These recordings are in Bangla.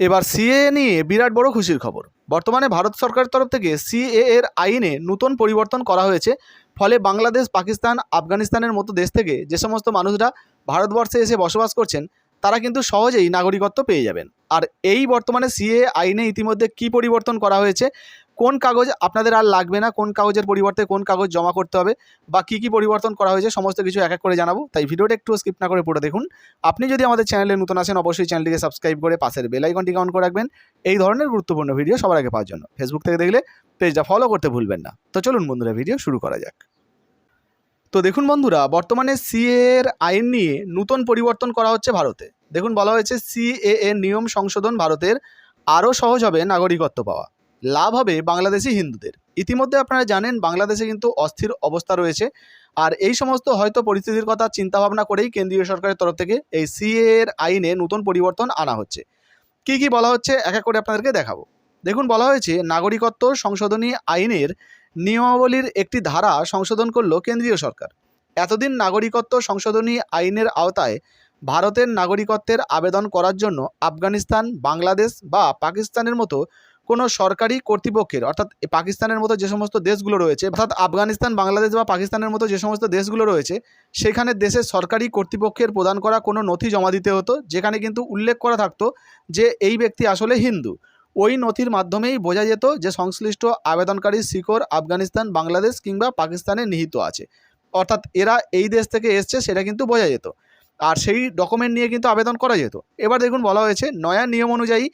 এবার সিএ নিয়ে বিরাট বড় খুশির খবর। বর্তমানে ভারত সরকারের তরফ থেকে সিএ এর আইনে নতুন পরিবর্তন করা হয়েছে। ফলে বাংলাদেশ, পাকিস্তান, আফগানিস্তানের মতো দেশ থেকে যে সমস্ত মানুষরা ভারতবর্ষে এসে বসবাস করছেন, তারা কিন্তু সহজেই নাগরিকত্ব পেয়ে যাবেন। আর এই বর্তমানে সিএ আইনে ইতিমধ্যে কি পরিবর্তন করা হয়েছে কোন কাগজ আপনাদের আর লাগবে না, কোন কাগজের পরিবর্তে কোন কাগজ জমা করতে হবে বা কি কি পরিবর্তন করা হয়েছে, সমস্ত কিছু এক এক করে জানাব। তাই ভিডিওটা একটু স্কিপ না করে পুরো দেখুন। আপনি যদি আমাদের চ্যানেলে নতুন আসেন, অবশ্যই চ্যানেলটিকে সাবস্ক্রাইব করে পাশের বেল আইকনটিকে অন করে রাখবেন। এই ধরনের গুরুত্বপূর্ণ ভিডিও সবার আগে পাওয়ার জন্য। ফেসবুক থেকে দেখলে পেজটা ফলো করতে ভুলবেন না। তো চলুন বন্ধুরা ভিডিও শুরু করা যাক। তো দেখুন বন্ধুরা, বর্তমানে সিএ এর আইন নিয়ে নতুন পরিবর্তন করা হচ্ছে ভারতে। দেখুন বলা হয়েছে সিএ এর নিয়ম সংশোধন ভারতের আরও সহজ হবে নাগরিকত্ব পাওয়া। লাভ হবে বাংলাদেশি হিন্দুদের। ইতিমধ্যে আপনারা জানেন, বাংলাদেশে কিন্তু অস্থির অবস্থা রয়েছে। আর এই সমস্ত হয়তো পরিস্থিতির কথা চিন্তা ভাবনা করেই কেন্দ্রীয় সরকারের তরফ থেকে এই সিএ এর আইনে নতুন পরিবর্তন আনা হচ্ছে। কি কি বলা হচ্ছে? এক এক করে আপনাদেরকে দেখাবো। দেখুন, বলা হয়েছে, নাগরিকত্ব সংশোধনী আইনের নিয়মাবলীর একটি ধারা সংশোধন করল কেন্দ্রীয় সরকার। এতদিন নাগরিকত্ব সংশোধনী আইনের আওতায় ভারতের নাগরিকত্বের আবেদন করার জন্য আফগানিস্তান, বাংলাদেশ বা পাকিস্তানের মতো কোনো সরকারি কর্তৃপক্ষের, অর্থাৎ পাকিস্তানের মতো যে সমস্ত দেশগুলো রয়েছে, অর্থাৎ আফগানিস্তান, বাংলাদেশ বা পাকিস্তানের মতো যে সমস্ত দেশগুলো রয়েছে, সেখানে দেশের সরকারি কর্তৃপক্ষের প্রদান করা কোনো নথি জমা দিতে হতো, যেখানে কিন্তু উল্লেখ করা থাকতো যে এই ব্যক্তি আসলে হিন্দু। ওই নথির মাধ্যমেই বোঝা যেত যে সংশ্লিষ্ট আবেদনকারী শিকড় আফগানিস্তান, বাংলাদেশ কিংবা পাকিস্তানে নিহিত আছে। অর্থাৎ এরা এই দেশ থেকে এসছে, সেটা কিন্তু বোঝা যেত। আর সেই ডকুমেন্ট নিয়ে কিন্তু আবেদন করা যেত। এবার দেখুন বলা হয়েছে, নয়া নিয়ম অনুযায়ী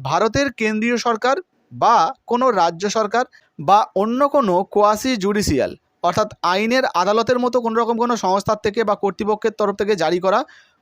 ভারতের কেন্দ্রীয় সরকার বা কোনো রাজ্য সরকার বা অন্য কোনো কোয়াসি জুডিশিয়াল অর্থাৎ আইনের আদালতের মতো কোনো রকম কোনো সংস্থার থেকে বা কর্তৃপক্ষের তরফ থেকে জারি করা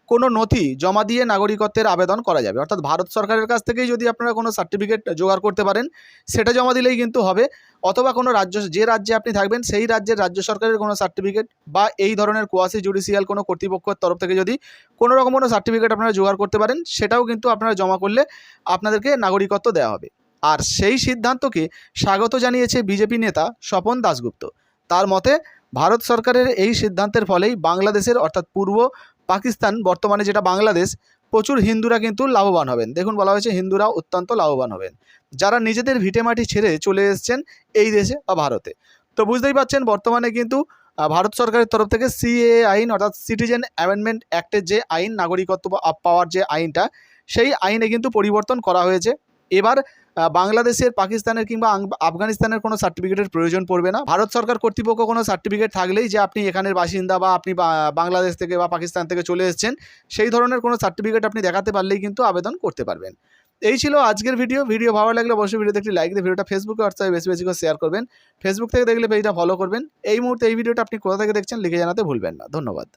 কোনো নথি জমা দিয়ে নাগরিকত্বের আবেদন করা যাবে। অর্থাৎ ভারত সরকারের কাছ থেকেই যদি আপনারা কোনো সার্টিফিকেট জোগাড় করতে পারেন, সেটা জমা দিলেই কিন্তু হবে। অথবা কোনো রাজ্য, যে রাজ্যে আপনি থাকবেন, সেই রাজ্যের রাজ্য সরকারের কোনো সার্টিফিকেট বা এই ধরনের কোয়াসি জুডিশিয়াল কোনো কর্তৃপক্ষের তরফ থেকে যদি কোনো রকম কোনো সার্টিফিকেট আপনারা জোগাড় করতে পারেন, সেটাও কিন্তু আপনারা জমা করলে আপনাদেরকে নাগরিকত্ব দেওয়া হবে। আর সেই সিদ্ধান্তকে স্বাগত জানিয়েছে বিজেপি নেতা স্বপন দাশগুপ্ত। তার মতে, ভারত সরকারের এই সিদ্ধান্তের ফলেই বাংলাদেশের, অর্থাৎ পূর্ব পাকিস্তান, বর্তমানে যেটা বাংলাদেশ, প্রচুর হিন্দুরা কিন্তু লাভবান হবেন। দেখুন, বলা হয়েছে হিন্দুরা অত্যন্ত লাভবান হবেন। যারা নিজেদের ভিটেমাটি ছেড়ে চলে এসছেন এই দেশে বা ভারতে। তো বুঝতেই পারছেন বর্তমানে কিন্তু ভারত সরকারের তরফ থেকে সিএ আইন, অর্থাৎ সিটিজেন অ্যামেন্ডমেন্ট অ্যাক্টের যে আইন, নাগরিকত্ব পাওয়ার যে আইনটা, সেই আইনে কিন্তু পরিবর্তন করা হয়েছে। এবার বাংলাদেশের, পাকিস্তানের কিংবা আফগানিস্তানের কোনো সার্টিফিকেটের প্রয়োজন পড়বে না। ভারত সরকার কর্তৃপক্ষ কোনো সার্টিফিকেট থাকলেই যে আপনি এখানের বাসিন্দা বা আপনি বাংলাদেশ থেকে বা পাকিস্তান থেকে চলে এসেছেন, সেই ধরনের কোনো সার্টিফিকেট আপনি দেখাতে পারলেই কিন্তু আবেদন করতে পারবেন। এই ছিল আজকের ভিডিও ভিডিও ভালো লাগলে অবশ্যই ভিডিওতে একটি লাইক দিয়ে ভিডিওটা ফেসবুকে হোয়াটসঅ্যাপে বেশি বেশি করে শেয়ার করবেন। ফেসবুক থেকে দেখলে পেজটা ফলো করবেন। এই মুহূর্তে এই ভিডিওটা আপনি কোথা থেকে দেখছেন, লিখে জানাতে ভুলবেন না। ধন্যবাদ।